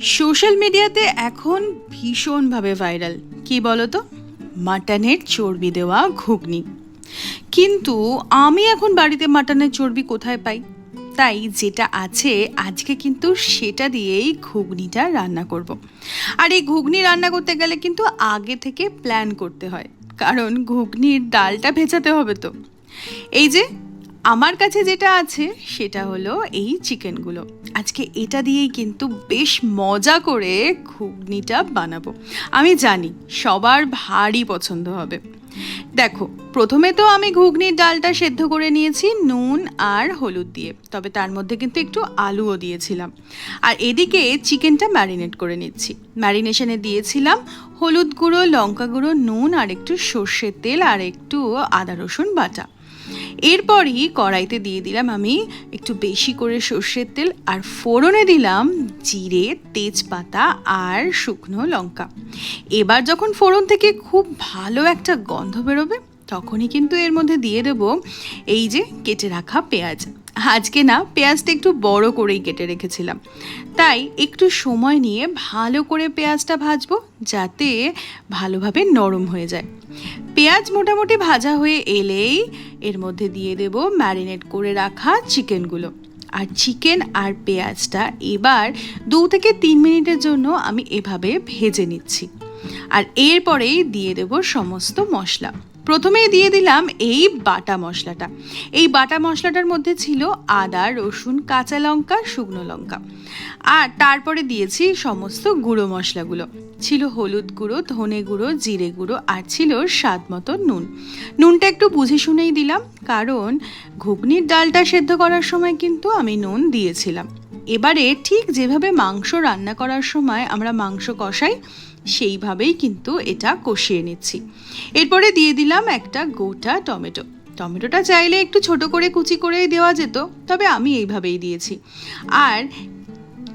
Social মিডিয়াতে এখন ভীষণভাবে ভাইরাল। কি বলো তো মাটনের চর্বি দেওয়া ঘুগনি। কিন্তু আমি এখন বাড়িতে মাটনের চর্বি কোথায় পাই? তাই যেটা আছে, আজকে কিন্তু সেটা দিয়েই ঘুগনিটা রান্না করব। আর এই ঘুগনি রান্না করতে গেলে কিন্তু আগে থেকে প্ল্যান করতে হয়। কারণ ঘুগনির ডালটা ভেজাতে হবে তো। এই যে আমার কাছে যেটা আছে, সেটা হলো এই চিকেনগুলো। আজকে এটা দিয়েই কিন্তু বেশ মজা করে ঘুগনিটা বানাবো। আমি জানি সবার ভারী পছন্দ হবে। দেখো, প্রথমে তো আমি ঘুগনির ডালটা সেদ্ধ করে নিয়েছি, নুন আর হলুদ দিয়ে। তবে তার মধ্যে কিন্তু একটু আলুও দিয়েছিলাম। আর এদিকে চিকেনটা ম্যারিনেট করে নিচ্ছি। ম্যারিনেশনে দিয়েছিলাম হলুদ গুঁড়ো, লঙ্কা গুঁড়ো, নুন আর একটু সর্ষের তেল আর একটু আদা রসুন বাটা। এরপরই কড়াইতে দিয়ে দিলাম আমি একটু বেশি করে সর্ষের তেল আর ফোড়নে দিলাম জিরে, তেজপাতা আর শুকনো লঙ্কা। এবার যখন ফোড়ন থেকে খুব ভালো একটা গন্ধ বেরোবে, তখনই কিন্তু এর মধ্যে দিয়ে দেব এই যে কেটে রাখা পেঁয়াজ। আজকে না পেঁয়াজটা একটু বড় করেই কেটে রেখেছিলাম। তাই একটু সময় নিয়ে ভালো করে পেঁয়াজটা ভাজবো যাতে ভালোভাবে নরম হয়ে যায়। পেঁয়াজ মোটামুটি ভাজা হয়ে এলেই এর মধ্যে দিয়ে দেব ম্যারিনেট করে রাখা চিকেনগুলো। আর চিকেন আর পেঁয়াজটা এবার দু থেকে তিন মিনিটের জন্য আমি এভাবে ভেজে নিচ্ছি। আর এরপরেই দিয়ে দেব সমস্ত মশলা। প্রথমেই দিয়ে দিলাম এই বাটা মশলাটা। এই বাটা মশলাটার মধ্যে ছিল আদা, রসুন, কাঁচা লঙ্কা, শুকনো লঙ্কা। আর তারপরে দিয়েছি সমস্ত গুঁড়ো মশলাগুলো। ছিল হলুদ গুঁড়ো, ধনে গুঁড়ো, জিরে গুঁড়ো আর ছিল স্বাদ মতো নুন। নুনটা একটু বুঝে শুনেই দিলাম, কারণ ঘুগনির ডালটা সেদ্ধ করার সময় কিন্তু আমি নুন দিয়েছিলাম। এবারে ঠিক যেভাবে মাংস রান্না করার সময় আমরা মাংস কষাই, সেইভাবেই কিন্তু এটা কষিয়ে নিচ্ছি। এরপরে দিয়ে দিলাম একটা গোটা টমেটো। টমেটোটা চাইলে একটু ছোট করে কুচি করেই দেওয়া যেত, তবে আমি এইভাবেই দিয়েছি। আর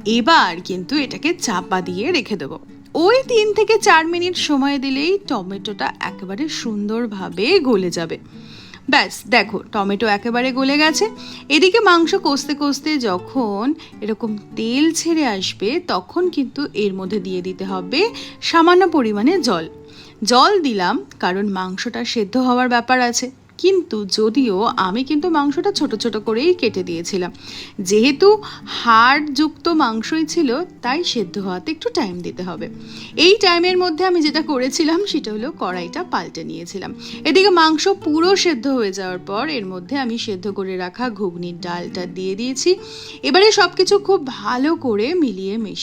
এবার কিন্তু এটাকে চাপা দিয়ে রেখে দেবো। ওই তিন থেকে চার মিনিট সময় দিলেই টমেটোটা একেবারে সুন্দরভাবে গলে যাবে। ব্যাস, দেখো, টমেটো একেবারে গলে গেছে। এদিকে মাংস কষতে কষতে যখন এরকম তেল ছেড়ে আসবে, তখন কিন্তু এর মধ্যে দিয়ে দিতে হবে সামান্য পরিমাণে জল। জল দিলাম, কারণ মাংসটা সেদ্ধ হওয়ার ব্যাপার আছে। কিন্তু যদিও আমি কিন্তু মাংসটা ছোট ছোট করেই কেটে দিয়েছিলাম। যেহেতু হাড়যুক্ত মাংসই ছিল, তাই সেদ্ধ হওয়াতে একটু টাইম দিতে হবে। এই টাইমের মধ্যে আমি যেটা করেছিলাম, সেটা হলো কড়াইটা পাল্টে নিয়েছিলাম। এদিকে মাংস পুরো সেদ্ধ হয়ে যাওয়ার পর, এর মধ্যে আমি সেদ্ধ করে রাখা ঘুগনির ডালটা দিয়ে দিয়েছি। এবারে সব কিছু খুব ভালো করে মিলিয়ে মিশিয়ে